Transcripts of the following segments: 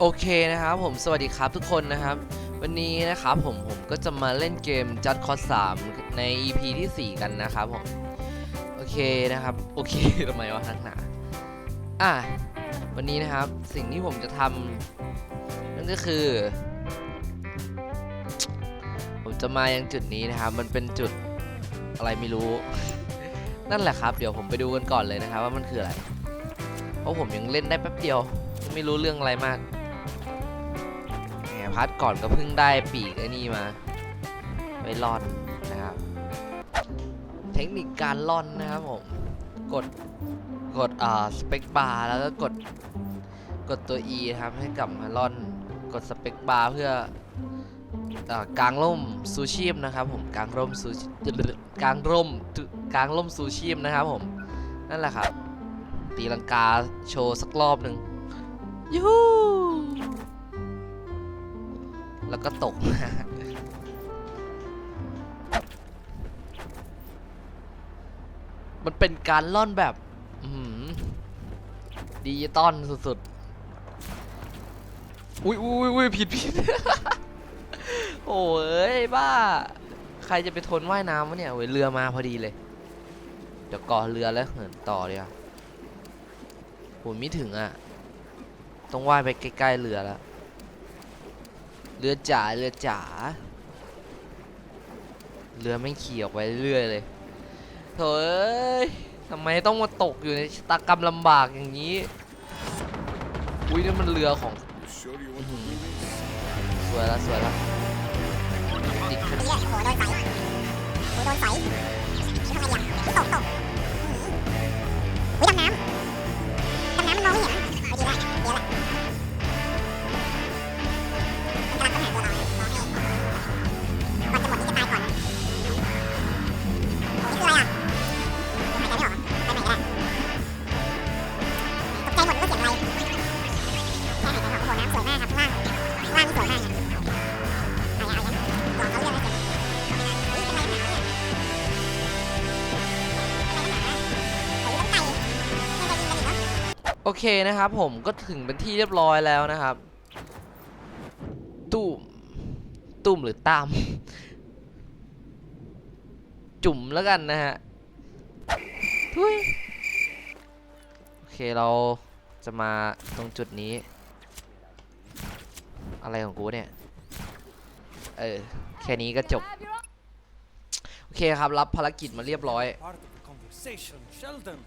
โอเคนะครับผมสวัสดีครับทุกคนนะครับ วันนี้นะครับผมผมก็จะมาเล่นเกม Just Cause 3ใน EP ที่ 4 กันนะครับผมโอเคนะครับโอเคทำไมวะทักหนาอะวันนี้นะครับสิ่งที่ผมจะทำนั่นก็คือ ผมจะมายังจุดนี้นะครับ มันเป็นจุดอะไรไม่รู้ นั่นแหละครับ เดี๋ยวผมไปดูกันก่อนเลยนะครับ ว่ามันคืออะไร เพราะผมยังเล่นได้แป๊บเดียวไม่รู้เรื่องอะไรมาก แหมพัดก่อนก็เพิ่งได้ปีกไอ้นี่มาไว้ล่อนนะครับ เทคนิคการล่อนนะครับผม กดกดอ่าสเปคบาร์แล้วก็กดกดตัว E นะครับให้กลับมาล่อนกดสเปคบาร์เพื่ออากางร่มซูชีพนะครับผมกางร่มซูกางร่มกางร่มซูชีพนะครับผมนั่นแหละครับตีลังกาโชว์สักรอบหนึ่งยูฮู แล้วก็ตกมันเป็นการล่อนแบบดิจิตอลสุดๆ อุ้ยอุ้ยอุ้ยผิดผิด โอ้ยบ้า ใครจะไปทนว่ายน้ำวะเนี่ยโอ้ยเรือมาพอดีเลย เดี๋ยวก่อเรือแล้วเหินต่อเลยอะผมไม่ถึงอะ ต้องว่ายไปใกล้ๆเรือแล้ว เรือจ๋าเรือจ๋าเรือไม่ขี่ออกไปเรื่อยเลยโถเอ้ยทำไมต้องมาตกอยู่ในชะตากรรมลำบากอย่างนี้ อุ้ยนี่มันเรือของอื้อ to หือ do this? สวยละสวยละติดขึ้นเนี่ยโดนไฟโดนไฟทำไงดีอะตกตก โอเคนะครับผมก็ถึงเป็นที่เรียบร้อยแล้วนะครับ ตุ้มตุ้มหรือตาม จุ่มแล้วกันนะฮะทุยโอเคเราจะมาตรงจุดนี้ อะไรของกูเนี่ย เออ แค่นี้ก็จบ โอเคครับรับภารกิจมาเรียบร้อย Part of the conversation, Sheldon.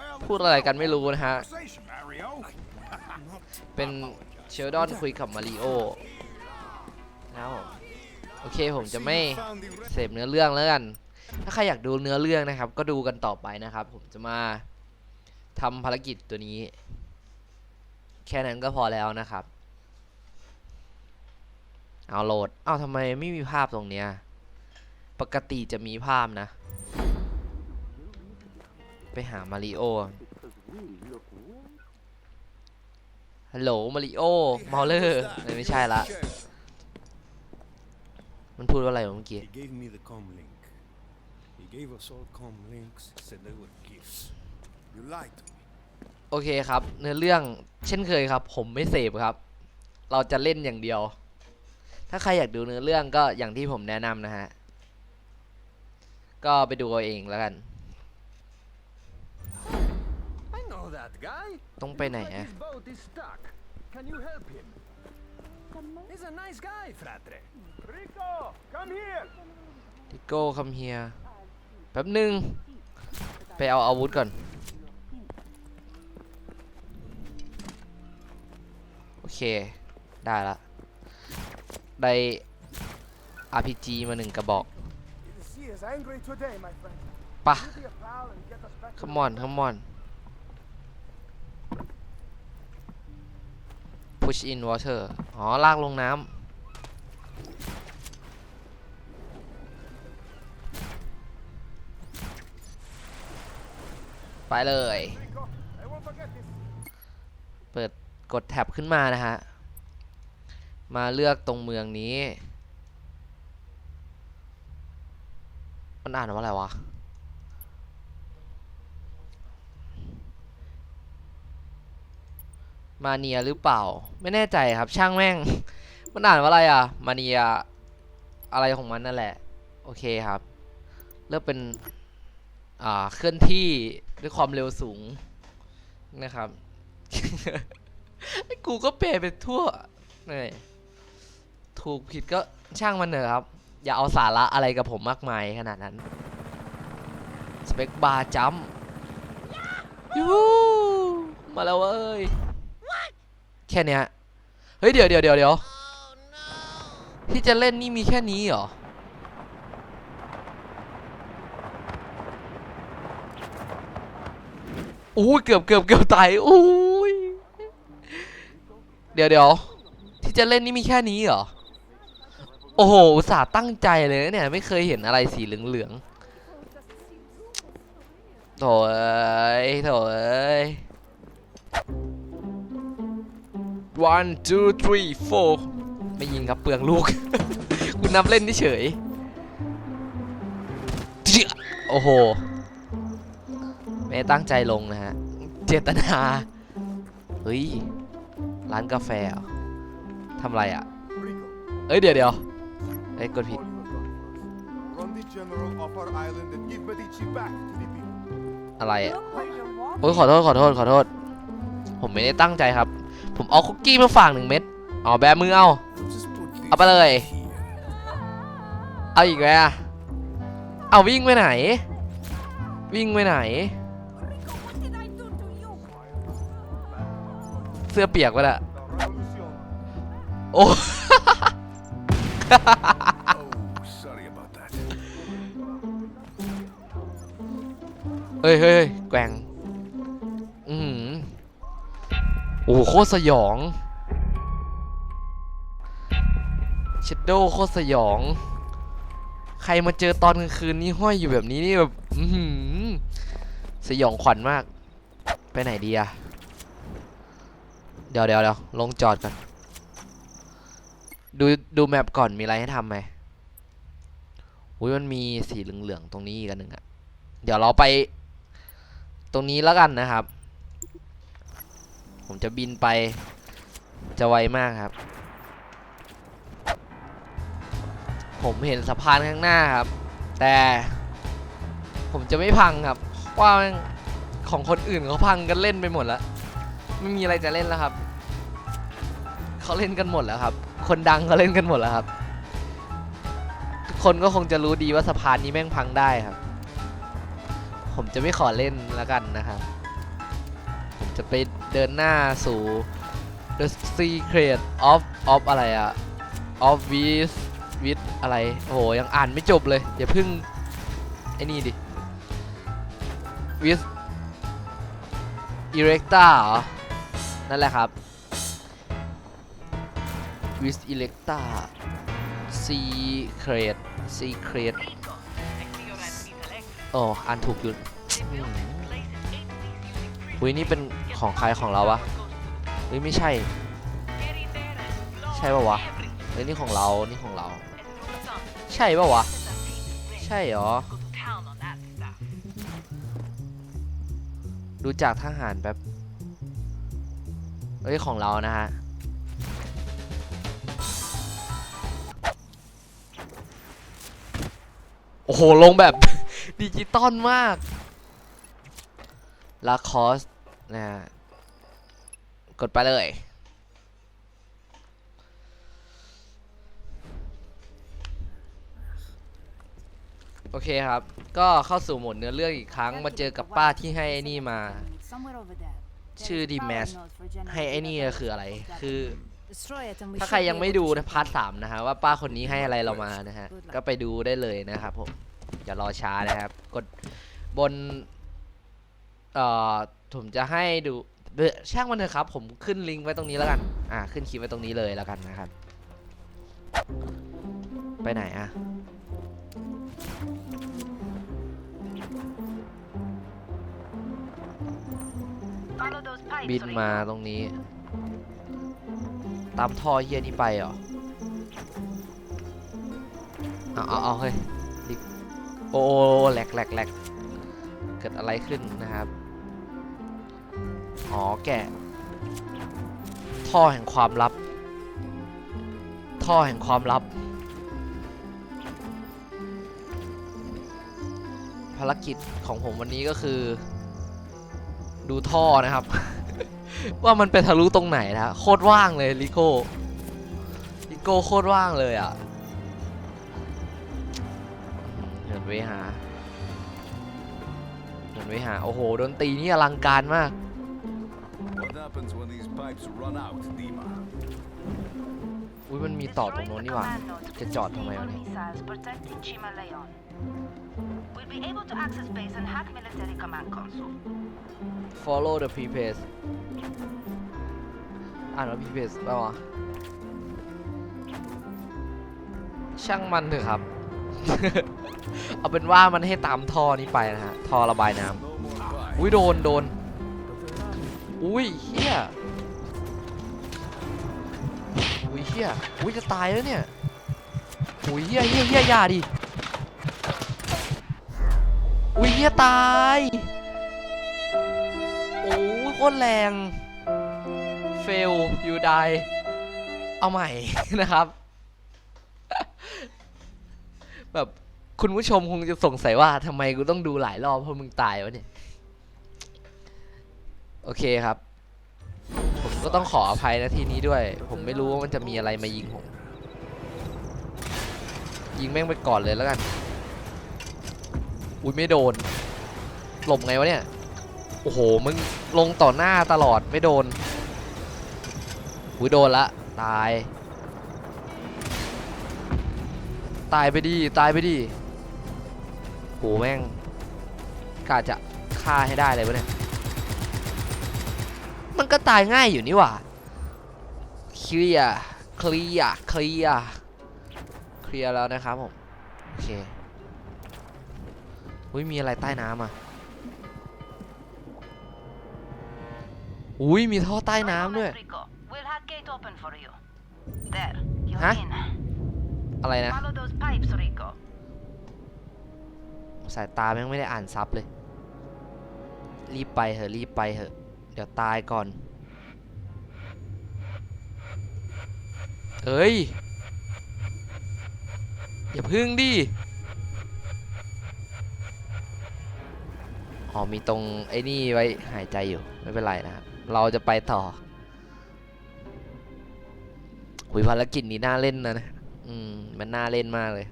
Well, พูดอะไรกันไม่รู้นะฮะ conversation, Mario. เป็นเชลดอนคุยกับมาริโอนะครับผมโอเคผมจะไม่ Found the re- เสพเนื้อเรื่องแล้วกัน ถ้าใครอยากดูเนื้อเรื่องนะครับ ก็ดูกันต่อไปนะครับ ผมจะมาทำภารกิจตัวนี้ แค่นั้นก็พอแล้วนะครับ เอาโหลด เอาทำไมไม่มีภาพตรงเนี้ย ปกติจะมีภาพนะ ไปหามาริโอ ฮัลโหลมาริโอเมาเลอร์ไม่ใช่ละ มันพูดว่าอะไรวะเมื่อกี้ He gave me the com link. He gave us all com links, said they were gifts. You lied to me. โอเคครับ เนื้อเรื่องเช่นเคยครับ ผมไม่เสพครับ เราจะเล่นอย่างเดียว ถ้าใครอยากดูเนื้อเรื่องก็อย่างที่ผมแนะนำนะฮะ ก็ไปดูเอาเองแล้วกัน that guy. ต้องไปไหน But อะ his boat is stuck. Can you help him? He's a nice guy, fratre. Rico, come here. ทิโก้คัมเฮียแป๊บหนึ่งไปเอาอาวุธก่อน โอเค ได้ละ ได้ RPG มาหนึ่งกระบอก The sea is angry today, my friend. ปะ You be a pal and get us back to come on come on push in water อ๋อ ลากลงน้ำ ไปเลย เปิดกดแท็บขึ้นมานะฮะ มาเลือกตรงเมืองนี้ มันอ่านว่าอะไรวะ มาเนียหรือเปล่า ไม่แน่ใจครับ ช่างแม่ง มันอ่านว่าอะไรอะ มาเนียอะไรของมันนั่นแหละ โอเคครับ เลือกเป็น อ่า เคลื่อนที่ด้วยความเร็วสูงนะครับไอ้กูก็เปรไปทั่วนี่ถูกผิดก็ช่างมันเถอะครับ อย่าเอาสาระอะไรกับผมมากมายขนาดนั้น สเปคบาร์จัมยูฮูมาแล้วเว้ย แค่เนี้ยเฮ้ยเดี๋ยวเดี๋ยวเดี๋ยวเดี๋ยวที่จะเล่นนี่มีแค่นี้เหรออู้ยเกือบเกือบเกือบตายอู้ยเดี๋ยวเดี๋ยวที่จะเล่นนี่มีแค่นี้เหรอโอ้โหอุตส่าห์ตั้งใจเลยเนี่ย ไม่เคยเห็นอะไรสีเหลืองๆโถ่เอ้ยโถ่เอ้ย one two three four ไม่ยิงครับเปลืองลูก คุณนับเล่นเฉยเจี๊ยโอ้โห ไม่ตั้งใจลงนะฮะ เจตนา เฮ้ย ร้านกาแฟทำไรอะ เอ้ยเดี๋ยวเดี๋ยวเอ้ยกดผิด อะไรอะ โอ้ยขอโทษขอโทษขอโทษ ผมไม่ได้ตั้งใจครับ ผมเอาคุกกี้มาฝากหนึ่งเม็ดอ๋อแบมือเอา เอาไปเลย เอาอีกไหมอะเอาวิ่งไปไหน วิ่งไปไหน เสื้อเปียกไปละโอ้ เฮ้ยเฮ้ยเฮ้ยแกว่ง อ้โหโคตรสยองเชดโดโคตรสยอง ใครมาเจอตอนกลางคืนนี้ห้อยอยู่แบบนี้นี่แบบสยองขวัญมาก ไปไหนดีอะเดี๋ยวเดี๋ยวเดี๋ยวลงจอดก่อน ดูดูแมปก่อนมีอะไรให้ทำไหมอุ้ยมันมีสีเหลืองๆตรงนี้อีกอันหนึ่งอะเดี๋ยวเราไป ตรงนี้แล้วกันนะครับ ผมจะบินไปจะไวมากครับ ผมเห็นสะพานข้างหน้าครับ แต่ผมจะไม่พังครับว่าแม่งของคนอื่นเขาพังกันเล่นไปหมดแล้ว ไม่มีอะไรจะเล่นแล้วครับเขาเล่นกันหมดแล้วครับ คนดังเขาเล่นกันหมดแล้วครับ ทุกคนก็คงจะรู้ดีว่าสะพานนี้แม่งพังได้ครับ ผมจะไม่ขอเล่นแล้วกันนะครับ จะไปเดินหน้าสู่ The Secret of of อะไรอะ of with with อะไร โอ้โห ยังอ่านไม่จบเลยอย่าเพึ่ง ไอ้นี่ดิ with erecta เหรอ นั่นแหละครับ with erecta secret secret โอ้อ่านถูกอยู่อืมอุ้ยนี่เป็น ของใครของเราวะเฮ้ยไม่ใช่ ใช่ปะวะเฮ้ยนี่ของเรา นี่ของเรา ใช่ปะวะ ใช่เหรอ ดูจากทหารแบบเฮ้ยของเรานะฮะโอ้โห ลงแบบ ดิจิตอลมากลาคอส นะฮะกดไปเลย โอเคครับ ก็เข้าสู่โหมดเนื้อเรื่องอีกครั้ง มาเจอกับป้าที่ให้ไอ้นี่มา ชื่อ Dimash ให้ไอ้นี่คืออะไร คือ ถ้าใครยังไม่ดูนะพาร์ทสามนะฮะว่าป้าคนนี้ให้อะไรเรามานะฮะ ก็ไปดูได้เลยนะครับผม อย่ารอช้านะครับ กดบน เอ่อผมจะให้ดูเอ่อช่างมันเถอะครับ ผมขึ้นลิงก์ไว้ตรงนี้แล้วกัน อ่า ขึ้นคลิปไว้ตรงนี้เลยแล้วกันนะครับ ไปไหนอะบินมาตรงนี้ ตามท่อเฮียนี้ไปเหรอ เอาเอาเอาเฮ้ยดิโอ้แหลกแหลกแหลกเกิดอะไรขึ้นนะครับ อ๋อแกะ ท่อแห่งความลับ ท่อแห่งความลับ ภารกิจของผมวันนี้ก็คือ ดูท่อนะครับ ว่ามันไปทะลุตรงไหนนะโคตรว่างเลยลิโก้ลิโก้โคตรว่างเลยอะเหินไปหาเหินไปหา โอ้โหดนตรีนี่อลังการมาก pipes run out, Dima? อุ้ยมันมีต่อตรงโน้นนี่หว่า จะจอดทำไมวะเนี่ย missiles protecting Chima Leon. We'll be able to access base and hack military command console. follow the prepace อ่านว่า prepace แปลว่าช่างมันเถอะครับ เอาเป็นว่ามันให้ตามท่อนี้ไปนะฮะ ท่อระบายน้ำ No more pipes. อุ้ยโดนโดน อุ้ยเฮีย อุ้ยเฮียอุ้ยจะตายแล้วเนี่ยอุ้ยเฮียเฮียเฮียอย่าดิอุ้ยเฮียตายโอ้ยโคตรแรง fail you die เอาใหม่นะครับ แบบคุณผู้ชมคงจะสงสัยว่าทำไมกูต้องดูหลายรอบเพราะมึงตายวะเนี่ย โอเคครับ ก็ต้องขออภัยนะทีนี้ด้วย ผมไม่รู้ว่ามันจะมีอะไรมายิงผม ยิงแม่งไปก่อนเลยแล้วกัน อุ้ยไม่โดน หลบไงวะเนี่ย โอ้โห มึงลงต่อหน้าตลอดไม่โดนอุ้ยโดนละ ตาย ตายไปดิ ตายไปดิโหแม่งกาจะฆ่าให้ได้เลยวะเนี่ย ก็ตายง่ายอยู่นี่หว่าเคลียร์เคลียร์เคลียร์เคลียร์แล้วนะครับผมโอเคอุ้ยมีอะไรใต้น้ำอะอุ้ยมีท่อใต้ One น้ำด้วย moment, Rico. We'll have gate open for you. There, you're Huh? in. อะไรนะ Follow those pipes, Rico. สายตาแม่งไม่ได้อ่านซับเลย รีบไปเถอะรีบไปเถอะเดี๋ยวตายก่อน เฮ้ย อย่าพึ่งดิ อ๋อมีตรงไอ้นี่ไว้หายใจอยู่ไม่เป็นไรนะครับ เราจะไปต่อหุยภารกิจนี้น่าเล่นนะนะ อืม มันน่าเล่นมากเลย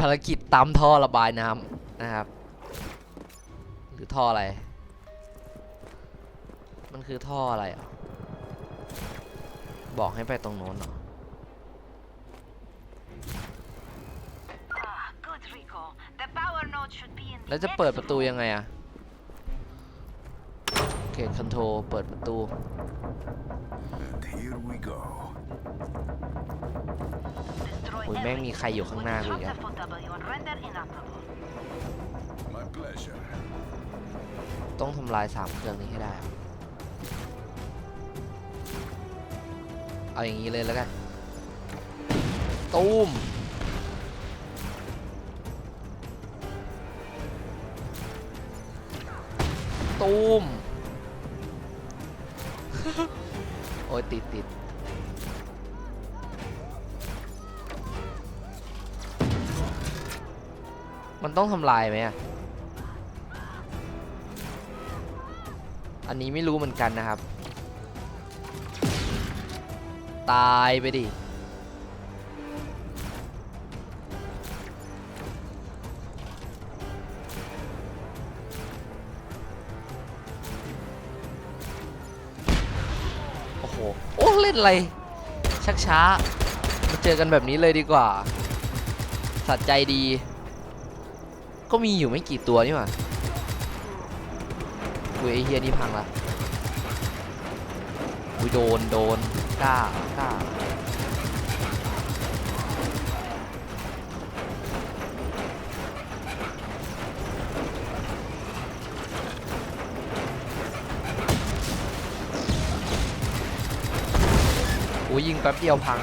ภารกิจตามท่อระบายน้ำนะครับ หรือท่ออะไร มันคือท่ออะไรอะ บอกให้ไปตรงโน้นเหรอ Ah, good, Rico. The power node should be in the แล้วจะเปิด next ประตู room. ยังไงอะโอเคคอนโทรเปิดประตู And here we go. Destroy โอ้ยแม่งมี everything. ใครอยู่ข้างหน้ากูอีก Disrupt อะ ต้องทำลายสามเครื่องนี้ให้ได้ เอาอย่างนี้เลยแล้วกัน ตูมตูมโอ้ยติดติดมันต้องทำลายไหมอะ อันนี้ไม่รู้เหมือนกันนะครับ ตายไปดิ โอ้โห โอ้เล่นอะไร ชักช้า มาเจอกันแบบนี้เลยดีกว่า สัตว์ใจดี ก็มีอยู่ไม่กี่ตัวนี่หว่า อุ้ยไอเฮียนี่พังละอุ้ยโดนโดนกล้ากล้าอุ้ยยิงแป๊บเดียวพัง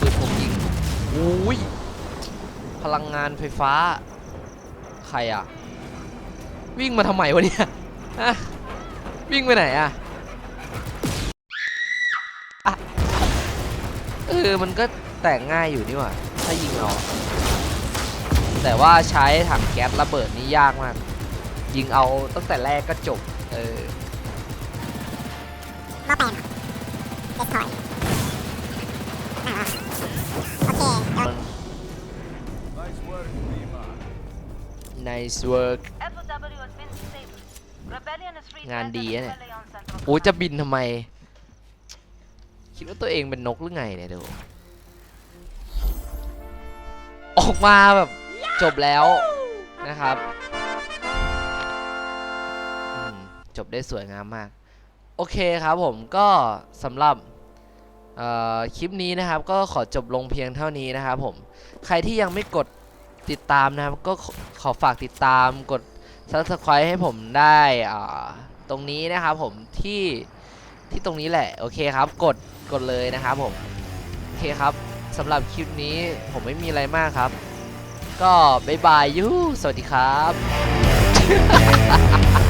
ปืนผมยิงอุ้ย พลังงานไฟฟ้า ใครอะ วิ่งมาทำไมวะเนี่ยฮะวิ่งไปไหนอะอะเออมันก็แตกง่ายอยู่นี่หว่าถ้ายิงเอาแต่ว่าใช้ถังแก๊สระเบิดนี่ยากมาก ยิงเอาตั้งแต่แรกก็จบ เออหม้อแปลงเดสทอยอ่าโอเคเดี๋ยว Nice work, งานดีอะเนี่ยโอ้จะบินทำไม คิดว่าตัวเองเป็นนกหรือไงเนี่ยดูออกมาแบบจบแล้วนะครับ จบได้สวยงามมาก โอเคครับผมก็สำหรับคลิปนี้นะครับ ก็ขอจบลงเพียงเท่านี้นะครับผม ใครที่ยังไม่กดติดตามนะครับ ก็ขอฝากติดตามกด subscribe ให้ผมได้อ่าตรงนี้นะครับผมที่ที่ตรงนี้แหละโอเคครับกดกดเลยนะครับผมโอเคครับสำหรับคลิปนี้ผมไม่มีอะไรมากครับ ก็บายบายยูสวัสดีครับ